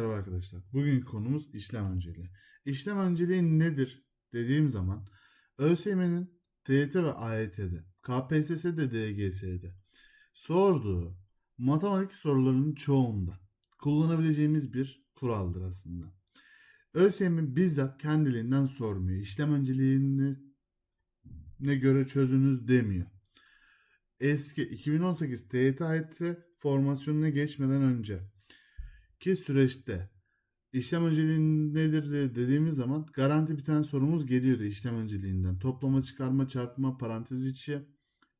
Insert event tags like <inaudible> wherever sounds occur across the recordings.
Merhaba arkadaşlar. Bugünkü konumuz işlem önceliği. İşlem önceliği nedir dediğim zaman ÖSYM'nin TYT ve AYT'de, KPSS'de, DGS'de sorduğu matematik sorularının çoğunda kullanabileceğimiz bir kuraldır aslında. ÖSYM bizzat kendiliğinden sormuyor. İşlem önceliğini ne göre çözünüz demiyor. Eski 2018 TYT AYT formasyonuna geçmeden önce ki süreçte işlem önceliği nedir de dediğimiz zaman garanti bir tane sorumuz geliyordu işlem önceliğinden. Toplama, çıkarma, çarpma, parantez içi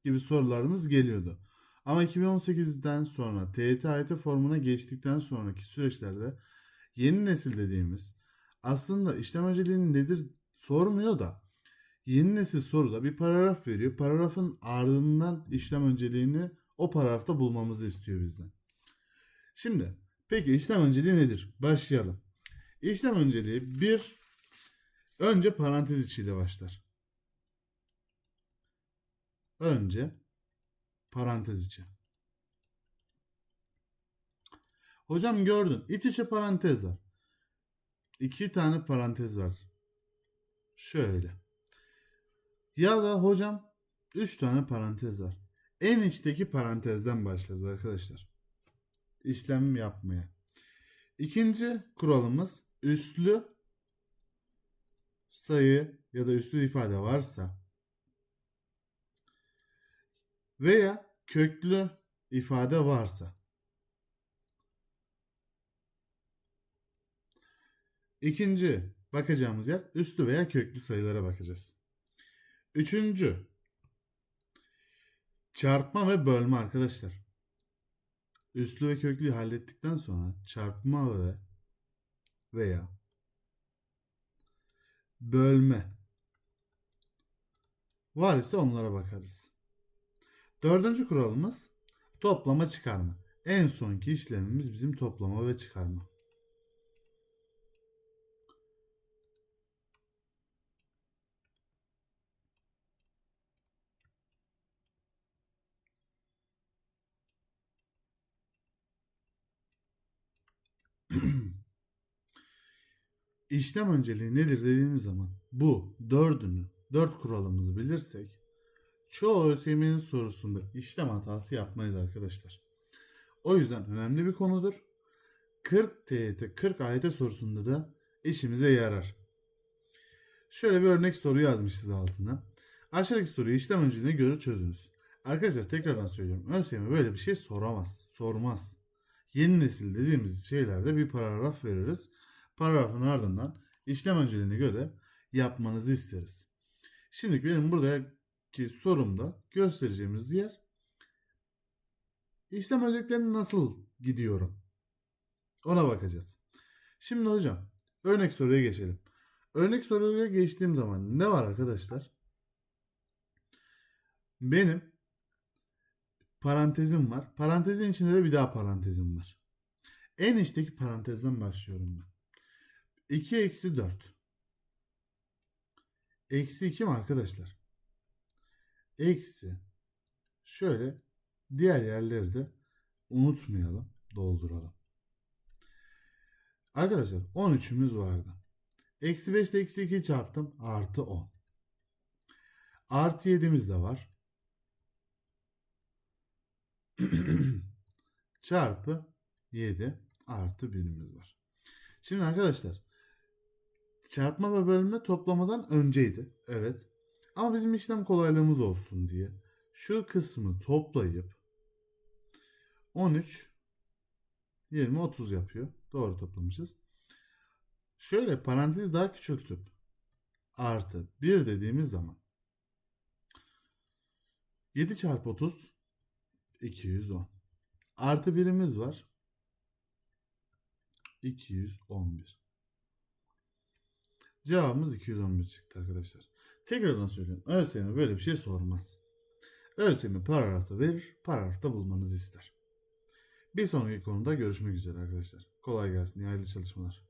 gibi sorularımız geliyordu. Ama 2018'den sonra TYT AYT formuna geçtikten sonraki süreçlerde yeni nesil dediğimiz aslında işlem önceliği nedir sormuyor da yeni nesil soruda bir paragraf veriyor. Paragrafın ardından işlem önceliğini o paragrafta bulmamızı istiyor bizden. Şimdi peki işlem önceliği nedir? Başlayalım. İşlem önceliği bir önce parantez içiyle başlar. Önce parantez içi. Hocam gördün. İç içe parantez var. İki tane parantez var. Şöyle. Ya da hocam 3 tane parantez var. En içteki parantezden başlarız arkadaşlar. İşlem yapmaya. İkinci kuralımız üslü sayı ya da üslü ifade varsa veya köklü ifade varsa İkinci bakacağımız yer üslü veya köklü sayılara bakacağız. Üçüncü çarpma ve bölme arkadaşlar. Üslü ve köklüyü hallettikten sonra çarpma ve veya bölme var ise onlara bakarız. Dördüncü kuralımız toplama çıkarma. En sonki işlemimiz bizim toplama ve çıkarma. <clears throat> İşlem önceliği nedir dediğimiz zaman bu dördünü, dört kuralımızı bilirsek çoğu ÖSYM'nin sorusunda işlem hatası yapmayız arkadaşlar. O yüzden önemli bir konudur. 40 TYT, 40 AYT sorusunda da işimize yarar. Şöyle bir örnek soru yazmışız altına. Aşağıdaki soruyu işlem önceliğine göre çözünüz. Arkadaşlar tekrardan söylüyorum. ÖSYM böyle bir şey soramaz, sormaz. Yeni nesil dediğimiz şeylerde bir paragraf veririz. Paragrafın ardından işlem önceliğine göre yapmanızı isteriz. Şimdi benim buradaki sorumda göstereceğimiz yer işlem önceliklerini nasıl gidiyorum? Ona bakacağız. Şimdi hocam örnek soruya geçelim. Örnek soruya geçtiğim zaman ne var arkadaşlar? Benim parantezim var. Parantezin içinde de bir daha parantezim var. En içteki parantezden başlıyorum ben. 2 eksi 4. Eksi 2 mi arkadaşlar? Eksi. Şöyle diğer yerleri de unutmayalım. Dolduralım. Arkadaşlar 13'ümüz vardı. Eksi 5 ile eksi 2 çarptım. Artı 10. Artı 7'miz de var. <clears throat> Çarpı 7 artı 1'imiz var. Şimdi arkadaşlar çarpma ve bölme toplamadan önceydi. Evet. Ama bizim işlem kolaylığımız olsun diye şu kısmı toplayıp 13 20 30 yapıyor. Doğru toplamışız. Şöyle parantez daha küçültüp artı 1 dediğimiz zaman 7 çarpı 30 210. Artı birimiz var. 211. Cevabımız 211 çıktı arkadaşlar. Tekrardan söylüyorum. ÖSYM böyle bir şey sormaz. ÖSYM paragrafta verir, paragrafta bulmanızı ister. Bir sonraki konuda görüşmek üzere arkadaşlar. Kolay gelsin, hayırlı çalışmalar.